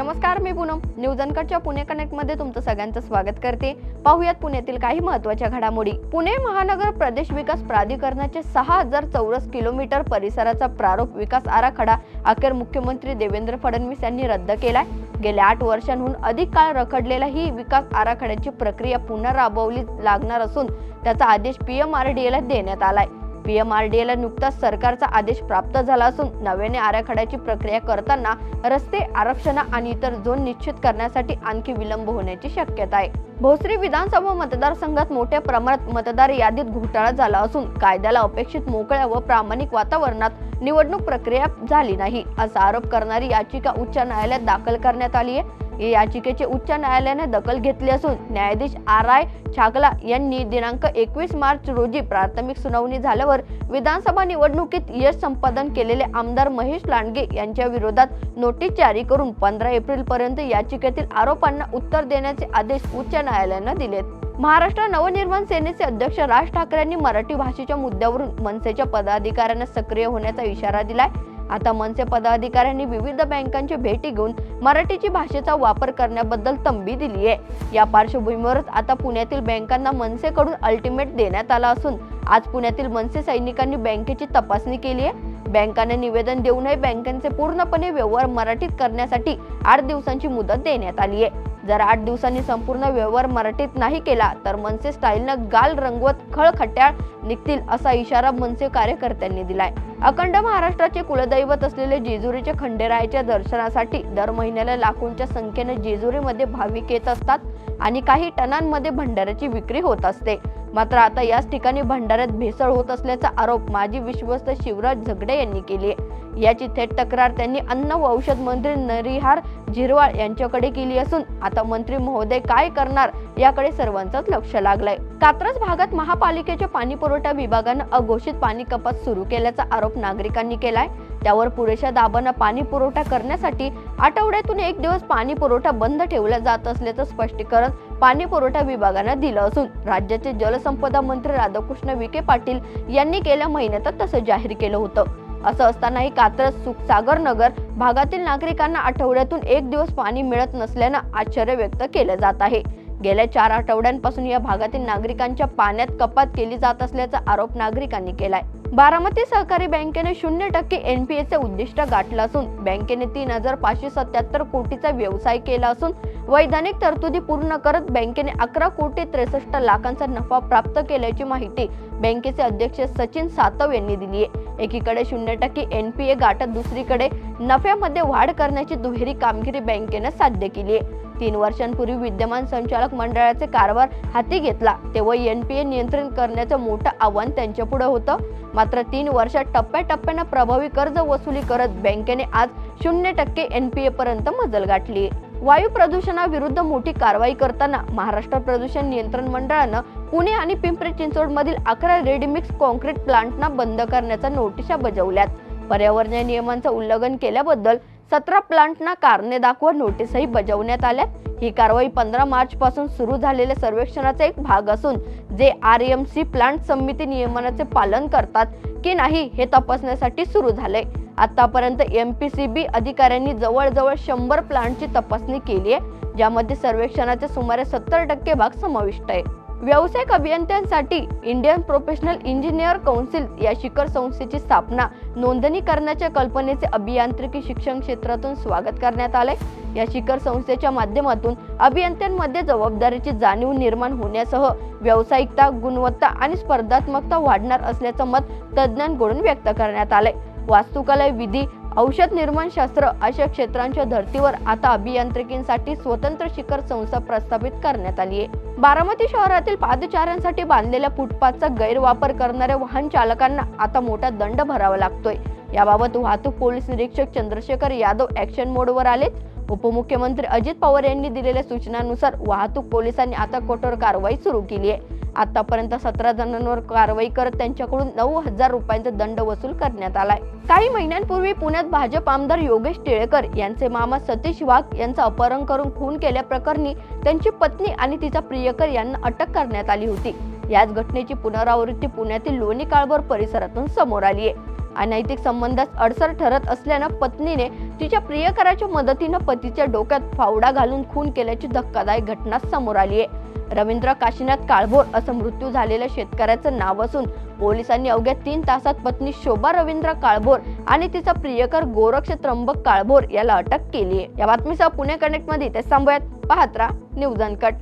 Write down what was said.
नमस्कार मी पूनम. न्यूज अनकटच्या पुणे कनेक्टमध्ये तुमचं सगळ्यांचं स्वागत करते. पाहुयात पुण्यातील काही महत्त्वाच्या घडामोडी. पुणे महानगर प्रदेश विकास प्राधिकरणाचे सहा हजार चौरस किलोमीटर परिसराचा प्रारूप विकास आराखडा अखेर मुख्यमंत्री देवेंद्र फडणवीस यांनी रद्द केलाय. गेल्या आठ वर्षांहून अधिक काळ रखडलेला ही विकास आराखड्याची प्रक्रिया पुन्हा राबवली लागणार असून त्याचा आदेश पीएमआरडीएला देण्यात आलाय. पीएमआरडीएला नुकताच सरकारचा आदेश प्राप्त झाला असून नव्याने आराखड्याची प्रक्रिया करताना रस्ते आरक्षण आणि इतर झोन निश्चित करण्यासाठी आणखी विलंब होण्याची शक्यता आहे. भोसरी विधानसभा मतदारसंघात मोठ्या प्रमाणात मतदार यादीत घोटाळा झाला असून कायद्याला अपेक्षित मोकळ्या व प्रामाणिक वातावरणात निवडणूक प्रक्रिया झाली नाही असा आरोप करणारी याचिका उच्च न्यायालयात दाखल करण्यात आली आहे. या याचिकेची उच्च न्यायालयाने दखल घेतली असून न्यायाधीश आर आय छागला यांनी दिनांक एकवीस मार्च रोजी प्राथमिक सुनावणी झाल्यावर विधानसभा निवडणुकीत यश संपादन केलेले आमदार महेश लांडगे यांच्या विरोधात नोटीस जारी करून पंधरा एप्रिल पर्यंत याचिकेतील आरोपांना उत्तर देण्याचे आदेश उच्च न्यायालयानं दिलेत. महाराष्ट्र नवनिर्माण सेनेचे अध्यक्ष राज ठाकरे यांनी मराठी भाषेच्या मुद्द्यावरून मनसेच्या पदाधिकाऱ्यांना सक्रिय होण्याचा इशारा दिलाय. आता मनसे पदाधिकाऱ्यांनी विविध बँकांची भेटी घेऊन मराठीची भाषेचा वापर करण्याबद्दल तंबी दिली आहे. या पार्श्वभूमीवरच आता पुण्यातील बँकांना मनसेकडून अल्टिमेट देण्यात आला असून आज पुण्यातील मनसे सैनिकांनी बँकेची तपासणी केली आहे. बँकाने निवेदन देऊनही बँकांचे पूर्णपणे व्यवहार मराठीत करण्यासाठी आठ दिवसांची मुदत देण्यात आली आहे. जर आठ दिवसांनी संपूर्ण व्यवहार मराठीत नाही केला तर मनसे स्टाईलनं गाल रंगवत खळखट्याळ निघतील असा इशारा मनसे कार्यकर्त्यांनी दिलाय. अखंड महाराष्ट्राचे कुलदैवत असलेले जेजुरीच्या खंडेरायाच्या दर्शनासाठी दर महिन्याला लाखोंच्या संख्येने जेजुरीमध्ये भाविक येत असतात आणि काही टनांमध्ये भंडाऱ्याची विक्री होत असते. मात्र आता याच ठिकाणी भंडाऱ्यात भेसळ होत असल्याचा आरोप माजी विश्वस्त शिवराज झगडे यांनी केली आहे याची थेट तक्रार त्यांनी अन्न व औषध मंत्री नरिहार झिरवाळ यांच्याकडे केली असून आता मंत्री महोदय काय करणार याकडे सर्वांचंच लक्ष लागलंय. कात्रज भागात महापालिकेच्या पाणी पुरवठा विभागानं अघोषित पाणी कपात सुरू केल्याचा आरोप नागरिकांनी केलाय. त्यावर पुरेशा दाबानं पाणी पुरवठा करण्यासाठी आठवड्यातून एक दिवस पाणी पुरवठा बंद ठेवला जात असल्याचं स्पष्टीकरण पाणी पुरवठा विभागानं दिलं असून राज्याचे जलसंपदा मंत्री राधाकृष्ण विखे पाटील यांनी गेल्या महिन्यातच तसं जाहीर केलं होतं. असं असतानाही कात्रज सुखसागर नगर भागातील नागरिकांना आठवड्यातून एक दिवस पाणी मिळत नसल्यानं आश्चर्य व्यक्त केलं जात आहे. गेल्या चार आठवड्यांपासून या भागातील नागरिकांच्या पाण्यात कपात केली जात असल्याचा आरोप नागरिकांनी केलाय. बारामती सहकारी बँकेने शून्य टक्के एनपीएचे उद्दिष्ट गाठलं असून बँकेने तीन हजार पाचशे सत्याहत्तर कोटीचा व्यवसाय केला असून वैधानिक तरतुदी पूर्ण करत बँकेने अकरा कोटी त्रेसष्ट लाखांचा नफा प्राप्त केल्याची माहिती बँकेचे अध्यक्ष सचिन सातव यांनी दिली आहे. एकीकडे शून्य टक्के एनपीए गाठत दुसरीकडे नफ्यामध्ये वाढ करण्याची दुहेरी कामगिरी बँकेनं साध्य केली आहे. तीन वर्षांपूर्वी विद्यमान संचालक मंडळाचे कारभार हाती घेतला तेव्हा एनपीए नियंत्रण करण्याचं मोठं आव्हान त्यांच्यापुढे होतं. मात्र तीन वर्षात टप्प्याटप्प्यानं प्रभावी कर्ज वसुली करत बँकेने आज शून्य टक्के एनपीए पर्यंत मजल गाठली वायू प्रदूषणाविरुद्ध मोठी कारवाई करताना महाराष्ट्र प्रदूषण नियंत्रण मंडळानं पुणे आणि पिंपरी चिंचवड मधील अकरा रेडीमिक्स कॉन्क्रीट प्लांटना बंद करण्याच्या नोटिसा बजावल्यात. पर्यावरणीय नियमांचं उल्लंघन केल्याबद्दल सतरा प्लांटना कारणे दाखवा नोटीसही बजावण्यात आल्या ही कारवाई पंधरा मार्च पासून सुरू झालेल्या सर्वेक्षणाचा एक भाग असून जे आर एम सी प्लांट समिती नियमनाचे पालन करतात की नाही हे तपासण्यासाठी सुरू झालंय. आतापर्यंत एम पी सी बी अधिकाऱ्यांनी जवळजवळ शंभर प्लांटची तपासणी केली आहे ज्यामध्ये सर्वेक्षणाचे सुमारे सत्तर टक्के भाग समाविष्ट आहे. व्यावसायिक अभियंत्यांसाठी इंडियन प्रोफेशनल इंजिनियर कौन्सिल या शिखर संस्थेची स्थापना नोंदणी करण्याच्या कल्पनेचे अभियांत्रिकी शिक्षण क्षेत्रातून स्वागत करण्यात आले या शिखर संस्थेच्या माध्यमातून अभियंत्यांमध्ये जबाबदारीची जाणीव निर्माण होण्यासह व्यावसायिकता गुणवत्ता आणि स्पर्धात्मकता वाढणार असल्याचं मत तज्ज्ञांकडून व्यक्त करण्यात आलंय. वास्तुकला विधी औषध निर्माणशास्त्र अशा क्षेत्रांच्या धर्तीवर आता अभियांत्रिकींसाठी स्वतंत्र शिखर संस्था प्रस्थापित करण्यात आली आहे. बारामती शहरातील पादचाऱ्यांसाठी बांधलेल्या फुटपाथचा गैरवापर करणाऱ्या वाहन चालकांना आता मोठा दंड भरावा लागतोय. याबाबत वाहतूक पोलीस निरीक्षक चंद्रशेखर यादव ऍक्शन मोडवर आलेत. उपमुख्यमंत्री अजित पवार यांनी दिलेल्या सूचनानुसार वाहतूक पोलिसांनी आता कठोर कारवाई सुरू केली आहे. आतापर्यंत सतरा जणांवर कारवाई करत त्यांच्याकडून नऊ हजार रुपयांचा दंड वसूल करण्यात आलाय. काही महिन्यांपूर्वी पुण्यात भाजप आमदार योगेश टिळेकर यांचे मामा सतीश वाघ यांचा अपहरण करून खून केल्याप्रकरणी त्यांची पत्नी आणि तिचा प्रियकर यांना अटक करण्यात आली होती. याच घटनेची पुनरावृत्ती पुण्यातील लोणी काळभोर परिसरातून समोर आली आहे. अनैतिक संबंधात अडसर ठरत असल्यानं पत्नीने तिच्या प्रियकराच्या मदतीनं पतीच्या डोक्यात फावडा घालून खून केल्याची धक्कादायक घटना समोर आली आहे. रवींद्र काशीनाथ काळभोर असं मृत्यू झालेल्या शेतकऱ्याचं नाव असून पोलिसांनी अवघ्या तीन तासात पत्नी शोभा रवींद्र काळभोर आणि तिचा प्रियकर गोरक्ष त्र्यंबक काळभोर याला अटक केली आहे. या बातमीसह पुणे कनेक्टमध्ये ते थांबूयात. पाहत राहा न्यूज अनकट.